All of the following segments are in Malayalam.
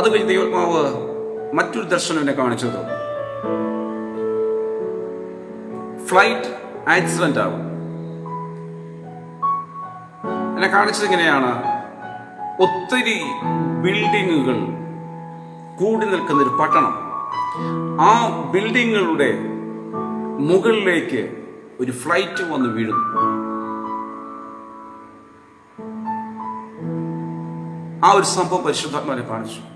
അത് കഴിഞ്ഞ് ദൈവത്മാവ് മറ്റൊരു ദർശനം എന്നെ തന്നു ഫ്ലൈറ്റ് ആക്സിഡന്റ് ആവും. എന്നെ കാണിച്ചത് ഇങ്ങനെയാണ്. ഒത്തിരി ബിൽഡിങ്ങുകൾ കൂടി നിൽക്കുന്ന ഒരു പട്ടണം. ആ ബിൽഡിങ്ങുകളുടെ മുകളിലേക്ക് ഒരു ഫ്ലൈറ്റ് വന്ന് വീഴുന്നു ആ ഒരു സംഭവം പരിശുദ്ധാത്മാരെ കാണിച്ചു.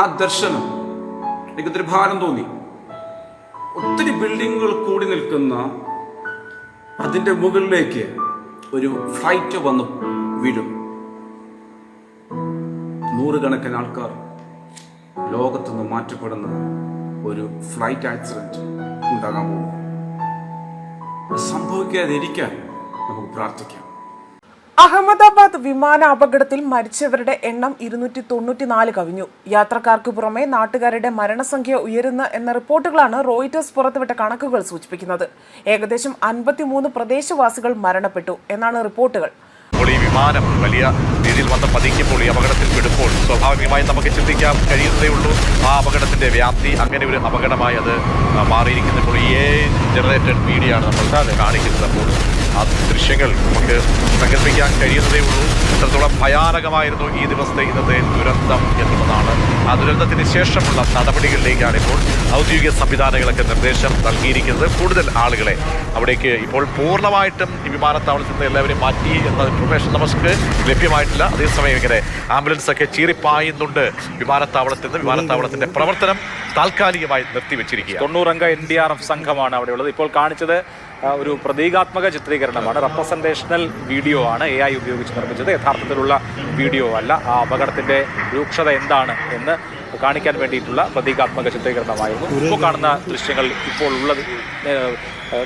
ആ ദർശനം എനിക്ക് ഒത്തിരി ഭാരം തോന്നി. ഒത്തിരി ബിൽഡിങ്ങുകൾ കൂടി നിൽക്കുന്ന അതിന്റെ മുകളിലേക്ക് ഒരു ഫ്ലൈറ്റ് വന്ന് വീഴും. നൂറുകണക്കിന് ആൾക്കാർ ലോകത്തുനിന്ന് മാറ്റപ്പെടുന്ന ഒരു ഫ്ലൈറ്റ് ആക്സിഡന്റ് ഉണ്ടാകാൻ പോകും അത് സംഭവിക്കാതിരിക്കാൻ നമുക്ക് പ്രാർത്ഥിക്കാം. അഹമ്മദാബാദ് വിമാന അപകടത്തിൽ മരിച്ചവരുടെ എണ്ണം ഇരുന്നൂറ്റി തൊണ്ണൂറ്റിനാല് കവിഞ്ഞു. യാത്രക്കാർക്ക് പുറമെ നാട്ടുകാരുടെ മരണസംഖ്യ ഉയരുന്ന എന്ന റിപ്പോർട്ടുകളാണ് റോയിറ്റേഴ്സ് പുറത്തുവിട്ട കണക്കുകൾ സൂചിപ്പിക്കുന്നത്. ഏകദേശം അൻപത്തിമൂന്ന് പ്രദേശവാസികൾ മരണപ്പെട്ടു എന്നാണ് റിപ്പോർട്ടുകൾ. അപ്പോൾ ഈ വിമാനം വലിയ രീതിയിൽ വന്ന് പതിക്കുമ്പോൾ ഈ അപകടത്തിൽ പെടുമ്പോൾ സ്വാഭാവികമായും നമുക്ക് ചിന്തിക്കാൻ കഴിയുന്നതേ ഉള്ളൂ. ആ അപകടത്തിന്റെ വ്യാപ്തി അങ്ങനെ ഒരു അപകടമായി അത് ആ, മാറിയിരിക്കുന്നപ്പോൾ ഈ ജനറേറ്റഡ് മീഡിയ ആണ് നമ്മൾ കാണിക്കുന്നത് അപ്പോൾ ആ ദൃശ്യങ്ങൾ നമുക്ക് സങ്കല്പിക്കാൻ കഴിയുന്നതേ ഉള്ളൂ. എത്രത്തോളം ഭയാനകമായിരുന്നു ഈ ദിവസത്തെ ഇന്നത്തെ ദുരന്തം എന്നുള്ളതാണ്. ആ ദുരന്തത്തിന് ശേഷമുള്ള നടപടികളിലേക്കാണ് ഇപ്പോൾ ഔദ്യോഗിക സംവിധാനങ്ങളൊക്കെ നിർദ്ദേശം നൽകിയിരിക്കുന്നത്. കൂടുതൽ ആളുകളെ അവിടേക്ക് ഇപ്പോൾ പൂർണമായിട്ടും ഈ വിമാനത്താവളത്തിൽ നിന്ന് എല്ലാവരെയും മാറ്റി എന്ന ഇൻഫർമേഷൻ നമുക്ക് ലഭ്യമായിട്ടില്ല. അതേസമയം ഇങ്ങനെ ആംബുലൻസ് ഒക്കെ ചീറിപ്പായുന്നുണ്ട് വിമാനത്താവളത്തിൽ നിന്ന് വിമാനത്താവളത്തിന്റെ പ്രവർത്തനം താൽക്കാലികമായി നിർത്തിവെച്ചിരിക്കുക തൊണ്ണൂറംഗ എൻ ഡി ആർ എഫ് സംഘമാണ് അവിടെയുള്ളത്. ഇപ്പോൾ കാണിച്ചത് ഒരു പ്രതീകാത്മക ചിത്രീകരണമാണ്. റെപ്രസെന്റേഷണൽ വീഡിയോ ആണ് എ ഐ ഉപയോഗിച്ച് നിർമ്മിച്ചത്. യഥാർത്ഥത്തിലുള്ള വീഡിയോ അല്ല. ആ അപകടത്തിന്റെ രൂക്ഷത എന്താണ് എന്ന് കാണിക്കാൻ വേണ്ടിയിട്ടുള്ള പ്രതീകാത്മക ചിത്രീകരണമായിരുന്നു. ഇപ്പോൾ കാണുന്ന ദൃശ്യങ്ങൾ ഇപ്പോൾ ഉള്ളത്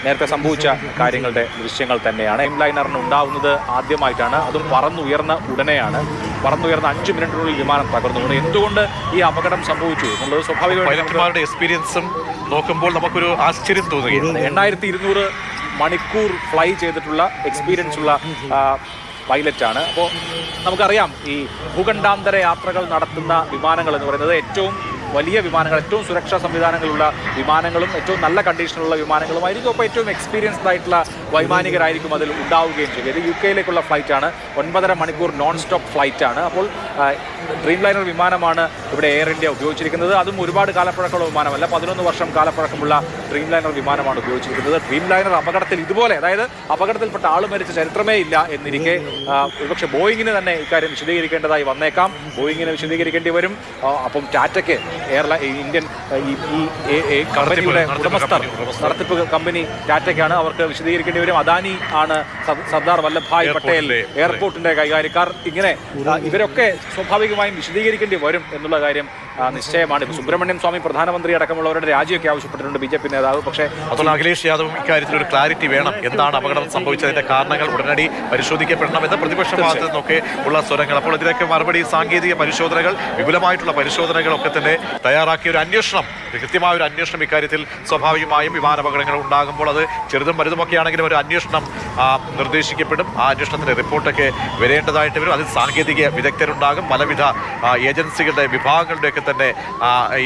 നേരത്തെ സംഭവിച്ച കാര്യങ്ങളുടെ ദൃശ്യങ്ങൾ തന്നെയാണ്. എം ലൈനറിന് ഉണ്ടാവുന്നത് ആദ്യമായിട്ടാണ്. അതും പറന്നുയർന്ന ഉടനെയാണ്. പറന്നുയർന്ന അഞ്ച് മിനിറ്റിനുള്ളിൽ വിമാനം തകർന്നു വീണു. എന്തുകൊണ്ട് ഈ അപകടം സംഭവിച്ചു? എന്നുള്ളത് സ്വാഭാവികമായിട്ട് എക്സ്പീരിയൻസും നോക്കുമ്പോൾ നമുക്കൊരു ആശ്ചര്യം തോന്നുകയാണ്. എണ്ണായിരത്തി ഇരുന്നൂറ് മണിക്കൂർ ഫ്ലൈ ചെയ്തിട്ടുള്ള എക്സ്പീരിയൻസ് ഉള്ള പൈലറ്റാണ് അപ്പോൾ നമുക്കറിയാം ഈ ഭൂഖണ്ഡാന്തര യാത്രകൾ നടത്തുന്ന വിമാനങ്ങൾ എന്ന് പറയുന്നത് ഏറ്റവും വലിയ വിമാനങ്ങൾ ഏറ്റവും സുരക്ഷാ സംവിധാനങ്ങളുള്ള വിമാനങ്ങളും ഏറ്റവും നല്ല കണ്ടീഷനുള്ള വിമാനങ്ങളുമായിരിക്കും. അപ്പോൾ ഏറ്റവും എക്സ്പീരിയൻസ്ഡ് ആയിട്ടുള്ള വൈമാനികരായിരിക്കും അതിൽ ഉണ്ടാവുകയും ചെയ്യും. ഇത് യു കെയിലേക്കുള്ള ഫ്ലൈറ്റാണ് ഒൻപതര മണിക്കൂർ നോൺ സ്റ്റോപ്പ് ഫ്ലൈറ്റാണ് അപ്പോൾ ഡ്രീം ലൈനർ വിമാനമാണ് ഇവിടെ എയർ ഇന്ത്യ ഉപയോഗിച്ചിരിക്കുന്നത്. അതും ഒരുപാട് കാലപ്പഴക്കമുള്ള വിമാനമല്ല. പതിനൊന്ന് വർഷം കാലപ്പഴക്കമുള്ള ഡ്രീം ലൈനർ വിമാനമാണ് ഉപയോഗിച്ചിരിക്കുന്നത്. ഡ്രീം ലൈനർ അപകടത്തിൽ ഇതുപോലെ അതായത് അപകടത്തിൽപ്പെട്ട ആൾ മരിച്ച ചരിത്രമേ ഇല്ല എന്നിരിക്കെ ഒരുപക്ഷെ ബോയിങ്ങിന് തന്നെ ഇക്കാര്യം വിശദീകരിക്കേണ്ടതായി വന്നേക്കാം. ബോയിങ്ങിനെ വിശദീകരിക്കേണ്ടി വരും. അപ്പം ടാറ്റയ്ക്ക് എയർലൈൻ ഇന്ത്യൻ ഈ ഈ കമ്പനിയുടെ നടത്തിപ്പ് ഉടമസ്ഥർ. നടത്തിപ്പ് കമ്പനി ടാറ്റയ്ക്കാണ് അവർക്ക് വിശദീകരിക്കേണ്ടി വരും അദാനി ആണ് സർ- സർദാർ വല്ലഭായ് പട്ടേൽ എയർപോർട്ടിന്റെ കൈകാര്യക്കാർ ഇങ്ങനെ ഇവരൊക്കെ സ്വാഭാവികമായും വിശദീകരിക്കേണ്ടി വരും എന്നുള്ള കാര്യം നിശ്ചയമാണ്. ഇപ്പൊ സുബ്രഹ്മണ്യം സ്വാമി പ്രധാനമന്ത്രി അടക്കമുള്ളവരുടെ രാജിയൊക്കെ ആവശ്യപ്പെട്ടിട്ടുണ്ട് ബി ജെ പി നേതാവ്. പക്ഷേ അതുകൊണ്ട് അഖിലേഷ് യാദവും ഇക്കാര്യത്തിൽ ഒരു ക്ലാരിറ്റി വേണം. എന്താണ് അപകടം സംഭവിച്ചതിന്റെ കാരണങ്ങൾ ഉടനടി പരിശോധിക്കപ്പെടണമെന്ന് പ്രതിപക്ഷ ഭാഗത്തു നിന്നൊക്കെ ഉള്ള സ്വരങ്ങൾ. അപ്പോൾ ഇതിനൊക്കെ മറുപടി സാങ്കേതിക പരിശോധനകൾ വിപുലമായിട്ടുള്ള പരിശോധനകളൊക്കെ തന്നെ തയ്യാറാക്കിയ ഒരു അന്വേഷണം കൃത്യമായ ഒരു അന്വേഷണം ഇക്കാര്യത്തിൽ സ്വാഭാവികമായും വിമാനാപകടങ്ങൾ ഉണ്ടാകുമ്പോൾ അത് ചെറുതും വലുതുമൊക്കെ ആണെങ്കിലും ഒരു അന്വേഷണം നിർദ്ദേശിക്കപ്പെടും. ആ അന്വേഷണത്തിന്റെ റിപ്പോർട്ടൊക്കെ വരേണ്ടതായിട്ട് വരും. അതിൽ സാങ്കേതിക വിദഗ്ധരുണ്ടാകും. പലവിധ ഏജൻസികളുടെ വിഭാഗങ്ങളുടെയൊക്കെ തന്നെ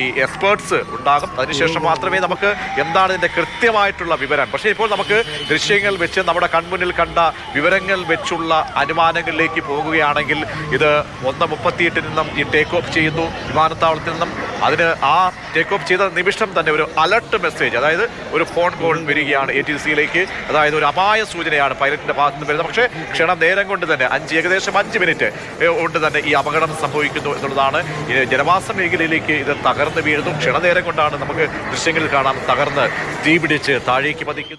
ഈ എക്സ്പേർട്സ് ഉണ്ടാകും. അതിനുശേഷം മാത്രമേ നമുക്ക് എന്താണ് ഇതിന്റെ കൃത്യമായിട്ടുള്ള വിവരം. പക്ഷേ ഇപ്പോൾ നമുക്ക് ദൃശ്യങ്ങൾ വെച്ച് നമ്മുടെ കൺമുന്നിൽ കണ്ട വിവരങ്ങൾ വെച്ചുള്ള അനുമാനങ്ങളിലേക്ക് പോകുകയാണെങ്കിൽ ഇത് ഒന്ന് മുപ്പത്തിയെട്ടിൽ നിന്നും ഈ ടേക്ക് ഓഫ് ചെയ്യുന്നു. വിമാനത്താവളത്തിൽ നിന്നും അതിന് ആ ടേക്ക് ഓഫ് ചെയ്ത നിമിഷം തന്നെ ഒരു അലർട്ട് മെസ്സേജ് അതായത് ഒരു ഫോൺ കോൾ വരികയാണ് എ ടി സിയിലേക്ക് അതായത് ഒരു അപായ സൂചനയാണ് പൈലറ്റിന്റെ ഭാഗത്ത് നിന്ന് വരുന്നത്. പക്ഷേ ക്ഷണം നേരം കൊണ്ട് തന്നെ അഞ്ച് ഏകദേശം അഞ്ച് മിനിറ്റ് കൊണ്ട് തന്നെ ഈ അപകടം സംഭവിക്കുന്നു എന്നുള്ളതാണ്. ജനവാസ മേഖലയിലേക്ക് ഇത് തകർന്ന് വീഴുന്നു. ക്ഷണനേരം കൊണ്ടാണ് നമുക്ക് ദൃശ്യങ്ങളിൽ കാണാം തകർന്ന് തീപിടിച്ച് താഴേക്ക് പതിക്കുന്നു.